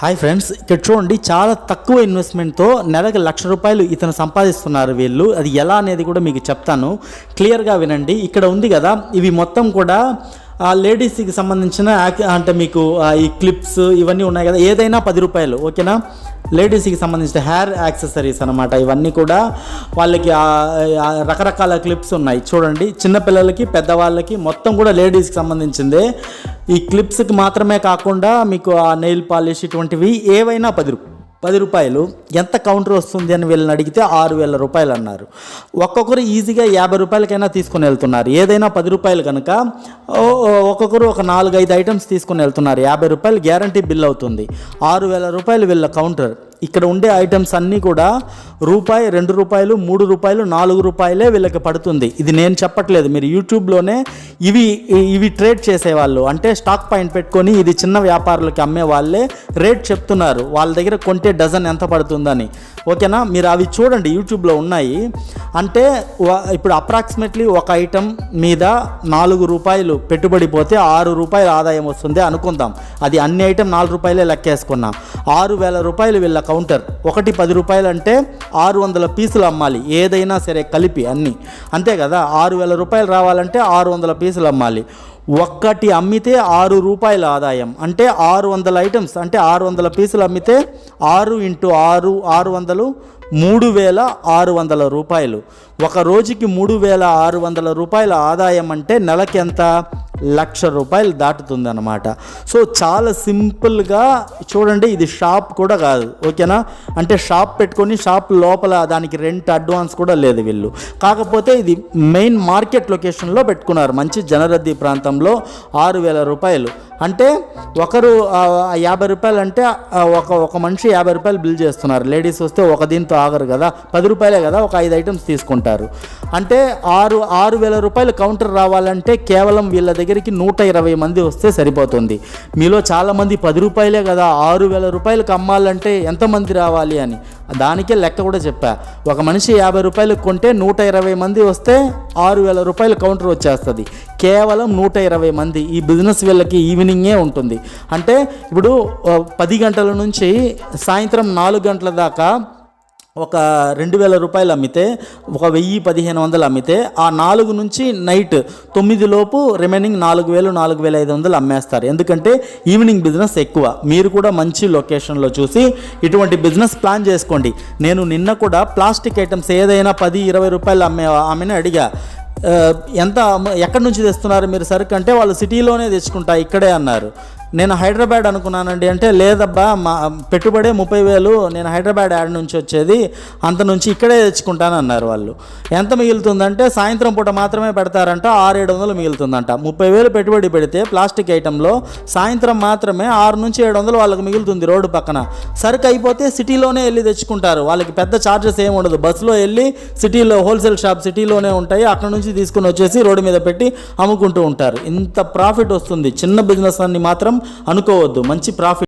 Hi friends ఇక్కడ చూడండి చాలా తక్కువ ఇన్వెస్ట్మెంట్తో నెలకు లక్ష రూపాయలు ఇతను సంపాదిస్తున్నారు వీళ్ళు. అది ఎలా అనేది కూడా మీకు చెప్తాను. క్లియర్గా వినండి. ఇక్కడ ఉంది కదా ఇవి మొత్తం కూడా లేడీస్కి సంబంధించిన యాక్- అంటే మీకు ఈ క్లిప్స్ ఇవన్నీ ఉన్నాయి కదా ఏదైనా పది రూపాయలు ఓకేనా? లేడీస్కి సంబంధించిన హెయిర్ యాక్సెసరీస్ అనమాట ఇవన్నీ కూడా వాళ్ళకి రకరకాల క్లిప్స్ ఉన్నాయి. చూడండి చిన్నపిల్లలకి పెద్దవాళ్ళకి మొత్తం కూడా లేడీస్కి సంబంధించిందే. ఈ క్లిప్స్కి మాత్రమే కాకుండా మీకు ఆ నెయిల్ పాలిష్ ఇటువంటివి ఏవైనా పది రూపాయలు పది రూపాయలు ఎంత కౌంటర్ వస్తుంది అని వీళ్ళని అడిగితే ఆరు వేల రూపాయలు అన్నారు. ఒక్కొక్కరు ఈజీగా యాభై రూపాయలకైనా తీసుకుని వెళ్తున్నారు. ఏదైనా పది రూపాయలు కనుక ఒక్కొక్కరు ఒక నాలుగు ఐదు ఐటమ్స్ తీసుకుని వెళ్తున్నారు. యాభై రూపాయలు గ్యారంటీ బిల్ అవుతుంది. ఆరు వేల రూపాయలు వీళ్ళ కౌంటర్. ఇక్కడ ఉండే ఐటమ్స్ అన్నీ కూడా రూపాయి రెండు రూపాయలు మూడు రూపాయలు నాలుగు రూపాయలే వీళ్ళకి పడుతుంది. ఇది నేను చెప్పట్లేదు. మీరు యూట్యూబ్లోనే ఇవి ఇవి ట్రేడ్ చేసేవాళ్ళు. అంటే స్టాక్ పాయింట్ పెట్టుకొని ఇది చిన్న వ్యాపారులకి అమ్మే వాళ్ళే రేట్ చెప్తున్నారు. వాళ్ళ దగ్గర కొంటే డజన్ ఎంత పడుతుందని. ఓకేనా? మీరు అవి చూడండి. యూట్యూబ్లో ఉన్నాయి. అంటే ఇప్పుడు అప్రాక్సిమేట్లీ ఒక ఐటమ్ మీద నాలుగు రూపాయలు పెట్టుబడి పోతే ఆరు రూపాయల ఆదాయం వస్తుంది అనుకుందాం. అది అన్ని ఐటమ్ నాలుగు రూపాయలే లెక్కేసుకున్నాం. ఆరు వేల రూపాయలు వీళ్ళకి కౌంటర్. ఒకటి పది రూపాయలు అంటే ఆరు వందల పీసులు అమ్మాలి. ఏదైనా సరే కలిపి అన్నీ. అంతే కదా? ఆరు వేల రూపాయలు రావాలంటే ఆరు వందల పీసులు అమ్మాలి. ఒక్కటి అమ్మితే ఆరు రూపాయల ఆదాయం. అంటే ఆరు వందల ఐటమ్స్. అంటే ఆరు వందల పీసులు అమ్మితే ఆరు ఇంటూ ఆరు ఆరు వందలు మూడు వేల ఆరు వందల రూపాయలు. ఒక రోజుకి మూడు వేల ఆరు వందల రూపాయల ఆదాయం అంటే నెలకి ఎంత? లక్ష రూపాయలు దాటుతుంది అనమాట సో చాలా సింపుల్గా చూడండి ఇది షాప్ కూడా కాదు. ఓకేనా? అంటే షాప్ పెట్టుకొని షాప్ లోపల దానికి రెంట్ అడ్వాన్స్ కూడా లేదు వీళ్ళు. కాకపోతే ఇది మెయిన్ మార్కెట్ లొకేషన్లో పెట్టుకున్నారు. మంచి జనరద్దీ ప్రాంతంలో ఆరు వేల రూపాయలు. అంటే ఒకరు యాభై రూపాయలు అంటే ఒక ఒక మనిషి యాభై రూపాయలు బిల్ చేస్తున్నారు. లేడీస్ వస్తే ఒక దీంతో ఆగరు కదా. పది రూపాయలే కదా ఒక ఐదు ఐటమ్స్ తీసుకుంటారు. అంటే ఆరు ఆరు వేల రూపాయలు కౌంటర్ రావాలంటే కేవలం వీళ్ళ దగ్గరికి నూట ఇరవై మంది వస్తే సరిపోతుంది. మీలో చాలామంది పది రూపాయలే కదా ఆరు వేల రూపాయలకు అమ్మాలంటే ఎంతమంది రావాలి అని? దానికే లెక్క కూడా చెప్పా. ఒక మనిషి యాభై రూపాయలు కొంటే నూట ఇరవై మంది వస్తే ఆరు వేల రూపాయలు కౌంటర్ వచ్చేస్తుంది. కేవలం నూట ఇరవై మంది. ఈ బిజినెస్ వీళ్ళకి ఈవినింగ్ ఉంటుంది. అంటే ఇప్పుడు పది గంటల నుంచి సాయంత్రం నాలుగు గంటల దాకా ఒక రెండు వేల రూపాయలు అమ్మితే ఒక వెయ్యి పదిహేను వందలు అమ్మితే ఆ నాలుగు నుంచి నైట్ తొమ్మిది లోపు రిమైనింగ్ నాలుగు వేలు నాలుగు వేల ఐదు వందలు అమ్మేస్తారు. ఎందుకంటే ఈవినింగ్ బిజినెస్ ఎక్కువ. మీరు కూడా మంచి లొకేషన్లో చూసి ఇటువంటి బిజినెస్ ప్లాన్ చేసుకోండి. నేను నిన్న కూడా ప్లాస్టిక్ ఐటమ్స్ ఏదైనా పది ఇరవై రూపాయలు అమ్మే ఆమెను అడిగా. ఎంత ఎక్కడి నుంచి తెస్తున్నారు మీరు సరుకు అంటే వాళ్ళు సిటీలోనే తెచ్చుకుంటా ఇక్కడే అన్నారు. నేను హైదరాబాద్ అనుకున్నానండి అంటే లేదబ్బా మా పెట్టుబడే ముప్పై వేలు నేను హైదరాబాద్ యాడ్ నుంచి వచ్చేది అంత నుంచి ఇక్కడే తెచ్చుకుంటాను అన్నారు వాళ్ళు. ఎంత మిగులుతుందంటే సాయంత్రం పూట మాత్రమే పెడతారంట ఆరు ఏడు వందలు మిగులుతుందంట. ముప్పై వేలు పెట్టుబడి పెడితే ప్లాస్టిక్ ఐటెంలో సాయంత్రం మాత్రమే ఆరు నుంచి ఏడు వందలు వాళ్ళకి మిగులుతుంది రోడ్డు పక్కన. సరుకు అయిపోతే సిటీలోనే వెళ్ళి తెచ్చుకుంటారు. వాళ్ళకి పెద్ద ఛార్జెస్ ఏమి ఉండదు. బస్సులో వెళ్ళి సిటీలో హోల్సేల్ షాప్ సిటీలోనే ఉంటాయి. అక్కడ నుంచి తీసుకుని వచ్చేసి రోడ్డు మీద పెట్టి అమ్ముకుంటూ ఉంటారు. ఇంత ప్రాఫిట్ వస్తుంది. చిన్న బిజినెస్ అన్ని మాత్రం అనుకోవద్దు. మంచి ప్రాఫిట్